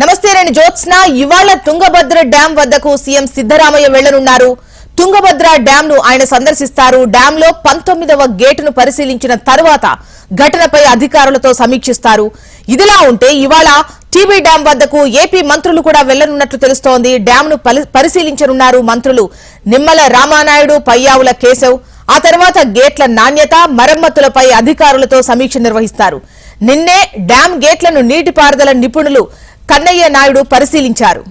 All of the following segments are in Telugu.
నమస్తే నేను జ్యోత్స్న. ఇవాళ తుంగభద్ర డ్యాం వద్దకు సీఎం సిద్దరామయ్య వెళ్ళనున్నారు తుంగభద్ర డ్యాం ను ఆయన సందర్శిస్తారు. డ్యాం లో పంతొమ్మిదవ గేటును పరిశీలించిన తర్వాత ఘటనపై అధికారులతో సమీక్షిస్తారు. ఇదిలా ఉంటే ఇవాళ టీబీ డ్యాం వద్దకు ఏపీ మంత్రులు కూడా వెళ్ళనున్నట్లు తెలుస్తోంది. డ్యాం ను పరిశీలించనున్నారు మంత్రులు నిమ్మల రామానాయుడు పయ్యావుల కేశవ్. ఆ తర్వాత గేట్ల నాణ్యత మరమ్మతులపై అధికారులతో సమీక్ష నిర్వహిస్తారు. నిన్నే డ్యాం గేట్లను నీటిపారుదల నిపుణులు కన్నయ్య నాయుడు పరిశీలించారు.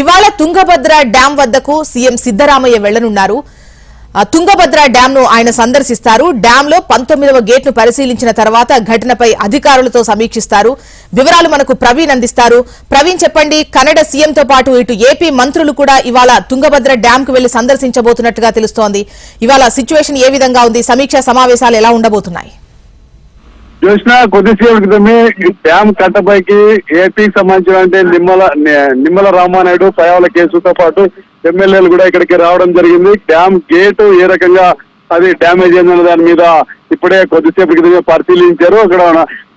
ఇవాళ తుంగభద్ర డ్యాం వద్దకు సీఎం సిద్దరామయ్య వెళ్ళనున్నారు తుంగభద్ర డ్యాం ను ఆయన సందర్శిస్తారు. డ్యామ్లో పంతొమ్మిదవ గేట్ను పరిశీలించిన తర్వాత ఘటనపై అధికారులతో సమీక్షిస్తారు. వివరాలు మనకు ప్రవీణ్ అందిస్తారు. ప్రవీణ్ చెప్పండి కన్నడ సీఎంతో పాటు ఇటు ఏపీ మంత్రులు కూడా ఇవాళ తుంగభద్ర డ్యాం కు వెళ్ళి సందర్శించబోతున్నట్టుగా తెలుస్తోంది. ఇవాళ సిచ్యువేషన్ ఏ విధంగా ఉంది? సమీక్షా సమావేశాలు ఎలా ఉండబోతున్నాయి? చూసిన కొద్దిసేపు క్రితమే ఈ డ్యామ్ కట్టపైకి ఏపీకి సంబంధించిన నిమ్మల నిమ్మల రామానాయుడు పయావల కేసుతో పాటు ఎమ్మెల్యేలు కూడా ఇక్కడికి రావడం జరిగింది. డ్యామ్ గేటు ఏ రకంగా అది డ్యామేజ్ అయిందన్న దాని మీద ఇప్పుడే కొద్దిసేపు క్రితమే పరిశీలించారు. అక్కడ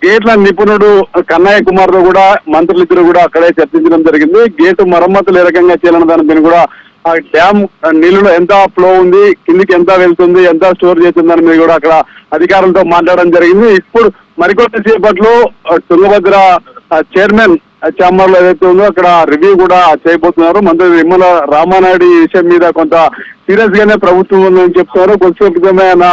గేట్ల నిపుణుడు కన్నయ్య కుమార్తో కూడా మంత్రులిద్దరు కూడా అక్కడే చర్చించడం జరిగింది. గేటు మరమ్మతులు ఏ రకంగా చేయాలన్న దాని మీద కూడా ఆ డ్యామ్ నీళ్ళలో ఎంత ఫ్లో ఉంది కిందికి ఎంత వెళ్తుంది ఎంత స్టోర్ చేస్తుందని మీరు కూడా అక్కడ అధికారులతో మాట్లాడడం జరిగింది. ఇప్పుడు మరికొద్ది సేపట్లో తుంగభద్ర చైర్మన్ చాంబర్లో ఏదైతే ఉందో అక్కడ రివ్యూ కూడా చేయబోతున్నారు. మంత్రి నిమ్మల రామానాయుడు ఈ విషయం మీద కొంత సీరియస్ గానే ప్రభుత్వం ఉందని చెప్తున్నారు. కొద్దిసేపు క్రితమే ఆయన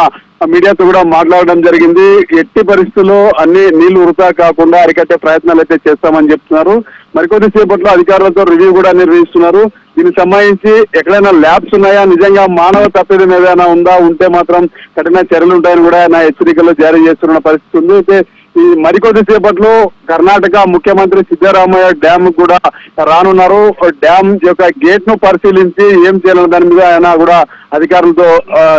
మీడియాతో కూడా మాట్లాడడం జరిగింది. ఎట్టి పరిస్థితుల్లో అన్ని నీళ్ళు వృధా కాకుండా అరికట్టే ప్రయత్నాలు అయితే చేస్తామని చెప్తున్నారు. మరికొద్ది సేపట్లో అధికారులతో రివ్యూ కూడా నిర్వహిస్తున్నారు. దీనికి సంబంధించి ఎక్కడైనా ల్యాబ్స్ ఉన్నాయా? నిజంగా మానవ తప్పిదం ఏదైనా ఉందా? ఉంటే మాత్రం కఠిన చర్యలు ఉంటాయని కూడా నా హెచ్చరికలు జారీ చేస్తున్న పరిస్థితి ఉంది. అయితే ఈ మరికొద్ది సేపట్లో కర్ణాటక ముఖ్యమంత్రి సిద్ధరామయ్య డ్యామ్ కూడా రానున్నారు. డ్యామ్ యొక్క గేట్ను పరిశీలించి ఏం చేయాలన్న దాని మీద ఆయన కూడా అధికారులతో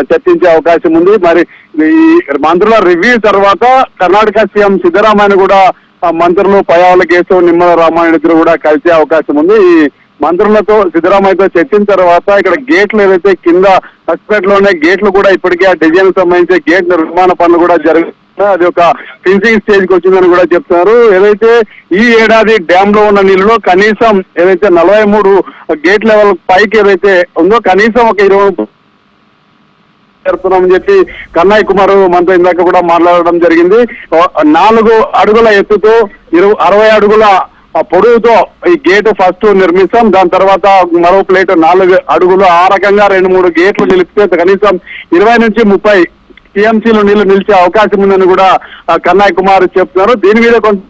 చర్చించే అవకాశం ఉంది. మరి ఈ మంత్రుల రివ్యూ తర్వాత కర్ణాటక సీఎం సిద్ధరామయ్య కూడా మంత్రులు పయాల కేశవ్ నిమ్మల రామాయణ ఇద్దరు కూడా కలిసే అవకాశం ఉంది. ఈ మంత్రులతో సిద్ధరామయ్యతో చర్చిన తర్వాత ఇక్కడ గేట్లు ఏదైతే కింద హస్పిటల్లోనే గేట్లు కూడా ఇప్పటికే ఆ డిజైన్ సంబంధించి గేట్ నిర్మాణ పనులు కూడా జరుగుతున్నాయి అది ఒక ఫినిషింగ్ స్టేజ్కి వచ్చిందని కూడా చెప్తున్నారు. ఏదైతే ఈ ఏడాది డ్యామ్లో ఉన్న నీళ్ళలో కనీసం ఏదైతే నలభై మూడు గేట్ లెవెల్ పైకి ఏదైతే ఉందో కనీసం ఒక ఇరవై జరుపుతున్నామని చెప్పి కన్నయ్య కుమార్ మనతో ఇందాక కూడా మాట్లాడడం జరిగింది. నాలుగు అడుగుల ఎత్తుతో ఇరవై అరవై అడుగుల ఆ పొడవుతో ఈ గేటు ఫస్ట్ నిర్మిస్తాం. దాని తర్వాత మరో ప్లేట్ నాలుగు అడుగులు. ఆ రకంగా రెండు మూడు గేట్లు నిలిపితే కనీసం ఇరవై నుంచి ముప్పై టీఎంసీలు నీళ్ళు నిలిచే అవకాశం ఉందని కూడా కన్నయ్య కుమార్ చెప్తున్నారు. దీని మీద కొంత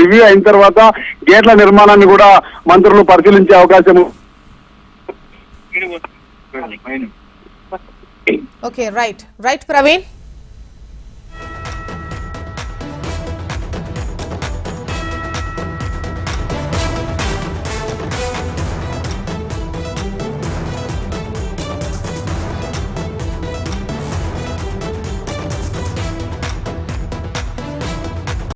రివ్యూ అయిన తర్వాత గేట్ల నిర్మాణాన్ని కూడా మంత్రులు పరిశీలించే అవకాశం Okay, right. Right, Praveen?